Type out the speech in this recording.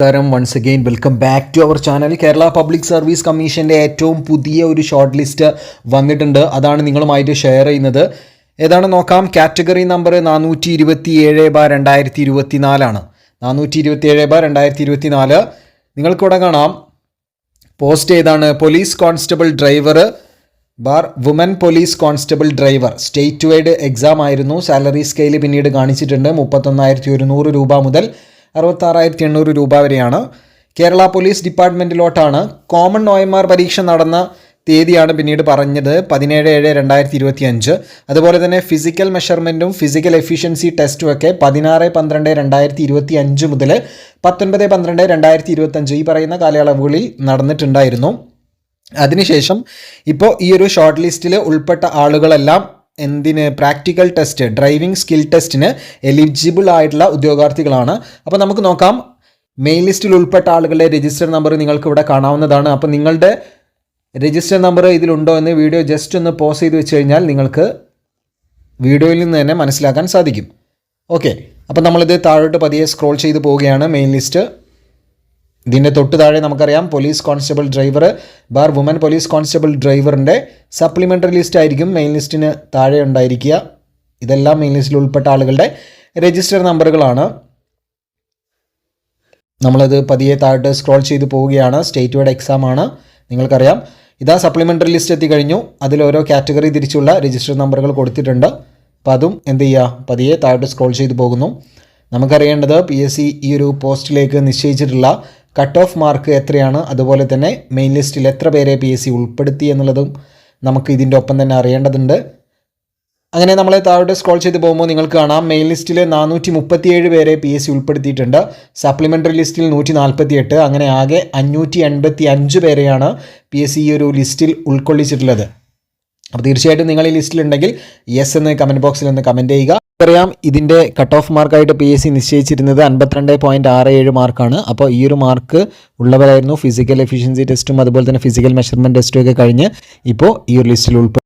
നമസ്കാരം. Once again welcome back to our channel Kerala public service കമ്മീഷന്റെ ഏറ്റവും പുതിയ ഒരു ഷോർട്ട് ലിസ്റ്റ് വന്നിട്ടുണ്ട്. അതാണ് നിങ്ങളുമായിട്ട് ഷെയർ ചെയ്യുന്നത്. ഏതാണ് നോക്കാം? കാറ്റഗറി നമ്പർ നാനൂറ്റി ഇരുപത്തി ഏഴ് ബാ രണ്ടായിരത്തി ഇരുപത്തി നാലാണ് നാനൂറ്റി ഇരുപത്തി ഏഴ് ബാ രണ്ടായിരത്തി ഇരുപത്തി നാല് നിങ്ങൾക്കിവിടെ കാണാം. പോസ്റ്റ് ഏതാണ്? Police constable driver bar woman police constable driver state wide exam ആയിരുന്നു. സാലറി സ്കെയിൽ പിന്നീട് കാണിച്ചിട്ടുണ്ട്. മുപ്പത്തൊന്നായിരത്തി ഒരുന്നൂറ് രൂപ മുതൽ അറുപത്താറായിരത്തി എണ്ണൂറ് രൂപ വരെയാണ്. കേരള പോലീസ് ഡിപ്പാർട്ട്മെന്റിലോട്ടാണ് കോമൺ ഒ പരീക്ഷ നടന്ന തീയതിയാണ് പിന്നീട് പറഞ്ഞത് പതിനേഴ് ഏഴ് രണ്ടായിരത്തി ഇരുപത്തി അഞ്ച് അതുപോലെ തന്നെ ഫിസിക്കൽ മെഷർമെന്റും ഫിസിക്കൽ എഫിഷ്യൻസി ടെസ്റ്റും ഒക്കെ പതിനാറ് പന്ത്രണ്ട് രണ്ടായിരത്തി ഇരുപത്തി അഞ്ച് മുതൽ പത്തൊൻപത് പന്ത്രണ്ട് രണ്ടായിരത്തി ഇരുപത്തഞ്ച് ഈ പറയുന്ന കാലയളവുകളിൽ നടന്നിട്ടുണ്ടായിരുന്നു. അതിനുശേഷം ഇപ്പോൾ ഈ ഒരു ഷോർട്ട് ലിസ്റ്റിൽ ഉൾപ്പെട്ട ആളുകളെല്ലാം എന്തിന് പ്രാക്ടിക്കൽ ടെസ്റ്റ് ഡ്രൈവിംഗ് സ്കിൽ ടെസ്റ്റിന് എലിജിബിൾ ആയിട്ടുള്ള ഉദ്യോഗാർത്ഥികളാണ്. അപ്പോൾ നമുക്ക് നോക്കാം. മെയിൻ ലിസ്റ്റിൽ ഉൾപ്പെട്ട ആളുകളുടെ രജിസ്റ്റർ നമ്പർ നിങ്ങൾക്ക് ഇവിടെ കാണാവുന്നതാണ്. അപ്പോൾ നിങ്ങളുടെ രജിസ്റ്റർ നമ്പർ ഇതിലുണ്ടോ എന്ന് വീഡിയോ ജസ്റ്റ് ഒന്ന് പോസ് ചെയ്ത് വെച്ച് കഴിഞ്ഞാൽ നിങ്ങൾക്ക് വീഡിയോയിൽ നിന്ന് തന്നെ മനസ്സിലാക്കാൻ സാധിക്കും. ഓക്കെ അപ്പോൾ നമ്മളിത് താഴോട്ട് പതിയെ സ്ക്രോൾ ചെയ്ത് പോവുകയാണ് മെയിൻ ലിസ്റ്റ് ഇതിന്റെ തൊട്ട് താഴെ നമുക്കറിയാം police constable driver bar woman police constable ഡ്രൈവറിന്റെ supplementary list ആയിരിക്കും. മെയിൻ ലിസ്റ്റിന് താഴെ ഉണ്ടായിരിക്കുക. ഇതെല്ലാം മെയിൻ ലിസ്റ്റിൽ ഉൾപ്പെട്ട ആളുകളുടെ രജിസ്റ്റർ നമ്പറുകളാണ് നമ്മളത് പതിയെ താഴോട്ട് സ്ക്രോൾ ചെയ്ത് പോവുകയാണ്. സ്റ്റേറ്റ് വൈഡ് എക്സാം ആണ്. നിങ്ങൾക്കറിയാം. ഇതാ സപ്ലിമെന്ററി ലിസ്റ്റ് എത്തിക്കഴിഞ്ഞു അതിൽ ഓരോ കാറ്റഗറി തിരിച്ചുള്ള രജിസ്റ്റർ നമ്പറുകൾ കൊടുത്തിട്ടുണ്ട്. അപ്പോൾ അതും എന്ത് ചെയ്യുക? പതിയെ താഴോട്ട് സ്ക്രോൾ ചെയ്ത് പോകുന്നു. നമുക്കറിയേണ്ടത് പി എസ് സി ഈ ഒരു പോസ്റ്റിലേക്ക് നിശ്ചയിച്ചിട്ടുള്ള കട്ട് ഓഫ് മാർക്ക് എത്രയാണ്? അതുപോലെ തന്നെ മെയിൻ ലിസ്റ്റിൽ എത്ര പേരെ പി എസ് സി ഉൾപ്പെടുത്തി എന്നുള്ളതും നമുക്ക് ഇതിന്റെ ഒപ്പം തന്നെ അറിയേണ്ടതുണ്ട്. അങ്ങനെ നമ്മളെ താഴോട്ട് സ്ക്രോൾ ചെയ്ത് പോകുമ്പോൾ നിങ്ങൾക്ക് കാണാം മെയിൻ ലിസ്റ്റിൽ നാനൂറ്റി മുപ്പത്തിയേഴ് പേരെ പി എസ് സി ഉൾപ്പെടുത്തിയിട്ടുണ്ട്. സപ്ലിമെന്ററി ലിസ്റ്റിൽ നൂറ്റി നാൽപ്പത്തി എട്ട് അങ്ങനെ ആകെ അഞ്ഞൂറ്റി എൺപത്തി അഞ്ച് പേരെയാണ് പി എസ് സി ഈ ഒരു ലിസ്റ്റിൽ ഉൾക്കൊള്ളിച്ചിട്ടുള്ളത്. അപ്പോൾ തീർച്ചയായിട്ടും നിങ്ങൾ ഈ ലിസ്റ്റിലുണ്ടെങ്കിൽ യെസ് എന്ന് കമന്റ് ബോക്സിൽ ഒന്ന് കമന്റ് ചെയ്യുക. അറിയാം ഇതിന്റെ കട്ട് ഓഫ് മാർക്കായിട്ട് പി എസ് സി നിശ്ചയിച്ചിരുന്നത് അൻപത്തിരണ്ട് പോയിന്റ് ആറ് ഏഴ് മാർക്കാണ് അപ്പോൾ ഈ ഒരു മാർക്ക് ഉള്ളവരായിരുന്നു ഫിസിക്കൽ എഫിഷ്യൻസി ടെസ്റ്റും അതുപോലെ തന്നെ ഫിസിക്കൽ മെഷർമെന്റ് ടെസ്റ്റും ഒക്കെ കഴിഞ്ഞ് ഇപ്പോൾ ഈ ഒരു ലിസ്റ്റിൽ ഉൾപ്പെടുത്തി